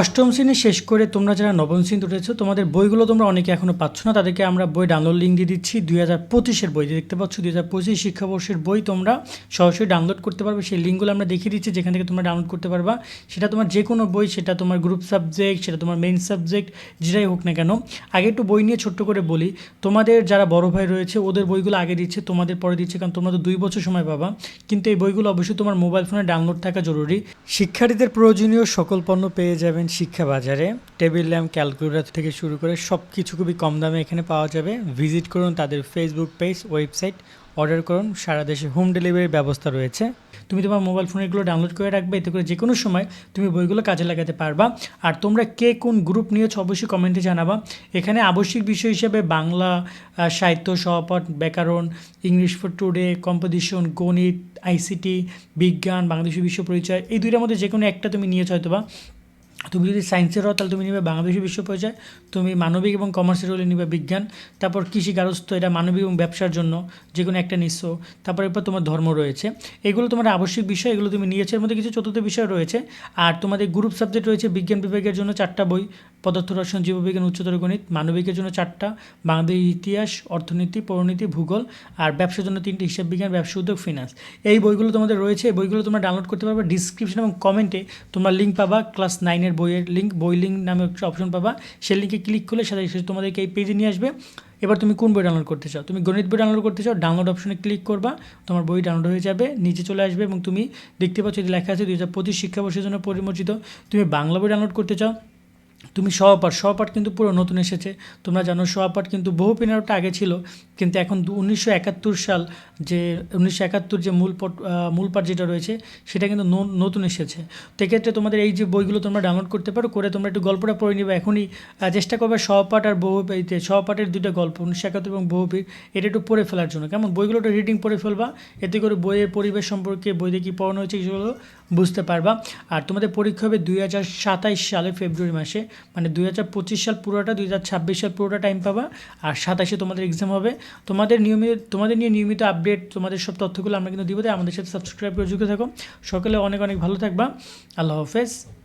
অষ্টম শ্রেণি শেষ করে তোমরা যারা নবম শ্রেণীতে উঠেছো, তোমাদের বইগুলো তোমরা অনেকে এখনও পাচ্ছ না। তাদেরকে আমরা বই ডাউনলোড লিঙ্ক দিয়ে দিচ্ছি। দুই হাজার পঁচিশের বই দেখতে পাচ্ছ দুই হাজার পঁচিশ শিক্ষাবর্ষের বই তোমরা সরাসরি ডাউনলোড করতে পারবে। সেই লিঙ্কগুলো আমরা দেখিয়ে দিচ্ছি, যেখান থেকে তোমরা ডাউনলোড করতে পারবা। সেটা তোমার যে কোনো বই, সেটা তোমার গ্রুপ সাবজেক্ট সেটা তোমার মেইন সাবজেক্ট যেটাই হোক না কেন। আগে একটু বই নিয়ে ছোট্ট করে বলি, তোমাদের যারা বড় ভাই রয়েছে, ওদের বইগুলো আগে দিচ্ছে, তোমাদের পরে দিচ্ছে, কারণ তোমরা তো দুই বছর সময় পাবা। কিন্তু এই বইগুলো অবশ্যই তোমার মোবাইল ফোনে ডাউনলোড থাকা জরুরি। শিক্ষার্থীদের প্রয়োজনীয় সকল পণ্য পেয়ে যাবেন শিক্ষা বাজারে টেবিল ল্যাম্প ক্যালকুলেটর থেকে শুরু করে সব কিছু খুবই কম দামে এখানে পাওয়া যাবে। ভিজিট করুন তাদের ফেসবুক পেজ ওয়েবসাইট অর্ডার করুন। সারা দেশে হোম ডেলিভারির ব্যবস্থা রয়েছে। তুমি তোমার মোবাইল ফোনে এগুলো ডাউনলোড করে রাখবে। এতে করে যে কোনো সময় তুমি বইগুলো কাজে লাগাতে পারবা। আর তোমরা কে কোন গ্রুপ নিয়েছো অবশ্যই কমেন্টে জানাবা। এখানে আবশ্যিক বিষয় হিসেবে বাংলা সাহিত্য, সহপাঠ, ব্যাকরণ ইংলিশ ফর টুডে কম্পোজিশন গণিত আইসিটি বিজ্ঞান, বাংলাদেশি বিশ্ব পরিচয়, এই দুইটার মধ্যে যে কোনো একটা তুমি নিয়েছ হয়তো বা তুমি যদি সায়েন্সের হও, তাহলে তুমি নিবে বাংলাদেশি বিশ্ব পরিচয় তুমি মানবিক এবং কমার্সের হলে নিবে বিজ্ঞান, তারপর কৃষি গারস্থ এটা মানবিক এবং ব্যবসার জন্য যে কোনো একটা নিঃস্ব তারপর এরপর তোমার ধর্ম রয়েছে। এগুলো তোমার আবশ্যিক বিষয়, এগুলো তুমি নিয়েছো, এর মধ্যে কিছু চতুর্থ বিষয় রয়েছে, আর তোমাদের গ্রুপ সাবজেক্ট রয়েছে বিজ্ঞান বিভাগের জন্য চারটা বই পদার্থ, রসায়ন, জীববিজ্ঞান, উচ্চতর গণিত, মানবিকের জন্য চারটা, বাংলাদেশ ইতিহাস, অর্থনীতি পরিণীতি ভূগোল আর ব্যবসার জন্য তিনটি হিসাব বিজ্ঞান, ব্যবসা, উদ্যোগ ফিনান্স এই বইগুলো তোমাদের রয়েছে। এই বইগুলো তোমরা ডাউনলোড করতে পারবে। ডিসক্রিপশন এবং কমেন্টে তোমরা লিঙ্ক পাবা। ক্লাস নাইনের বইয়ের লিঙ্ক বই লিঙ্ক নামে একটা অপশন পাবা। সেই লিঙ্কে ক্লিক করলে সাথে সাথে তোমাদেরকে এই পেজে নিয়ে আসবে। এবার তুমি কোন বই ডাউনলোড করতে চাও? তুমি গণিত বই ডাউনলোড করতে চাও ডাউনলোড অপশনে ক্লিক করবা। তোমার বই ডাউনলোড হয়ে যাবে, নিচে চলে আসবে এবং তুমি দেখতে পাচ্ছ যে লেখা আছে দুই হাজার পঁচিশ শিক্ষাবর্ষের জন্য পরিমর্জিত তুমি বাংলা বই ডাউনলোড করতে চাও তুমি সহপাঠ সহপাঠ কিন্তু পুরো নতুন এসেছে। তোমরা জানো সহপাঠ কিন্তু বহু পিনারটা আগে ছিল, কিন্তু এখন উনিশশো একাত্তর সাল যে, উনিশশো একাত্তর যে মূল পট মূল পাঠ যেটা রয়েছে, সেটা কিন্তু নতুন এসেছে। তো এক্ষেত্রে তোমাদের এই যে বইগুলো তোমরা ডাউনলোড করতে পারো, করে তোমরা একটু গল্পটা পড়ে নিবে। এখনই চেষ্টা করবে সহপাঠ আর বহু এইতে সহপাঠের দুটো গল্প, উনিশশো একাত্তর এবং বহুপীর এটা একটু পড়ে ফেলার জন্য। কেমন? বইগুলো একটু রিডিং পড়ে ফেলবা, এতে করে বইয়ের পরিবেশ সম্পর্কে বই বইতে কী পড়ানো হয়েছে সেগুলো বুঝতে পারবা। আর তোমাদের পরীক্ষা হবে দুই হাজার সাতাইশ সালে ফেব্রুয়ারি মাসে। মানে দুই হাজার পঁচিশ সাল পুরোটা, দুই হাজার ছাব্বিশ সাল পুরোটা টাইম পাবা। আর সাতাশে তোমাদের এক্সাম হবে। তোমাদের নিয়মিত, তোমাদের নিয়ে নিয়মিত আপডেট তোমাদের সব তথ্যগুলো আমরা কিন্তু দিব। তাই আমাদের সাথে সাবস্ক্রাইব করে যুক্ত থাকো। সকলে অনেক অনেক ভালো থাকবা। আল্লাহ হাফেজ।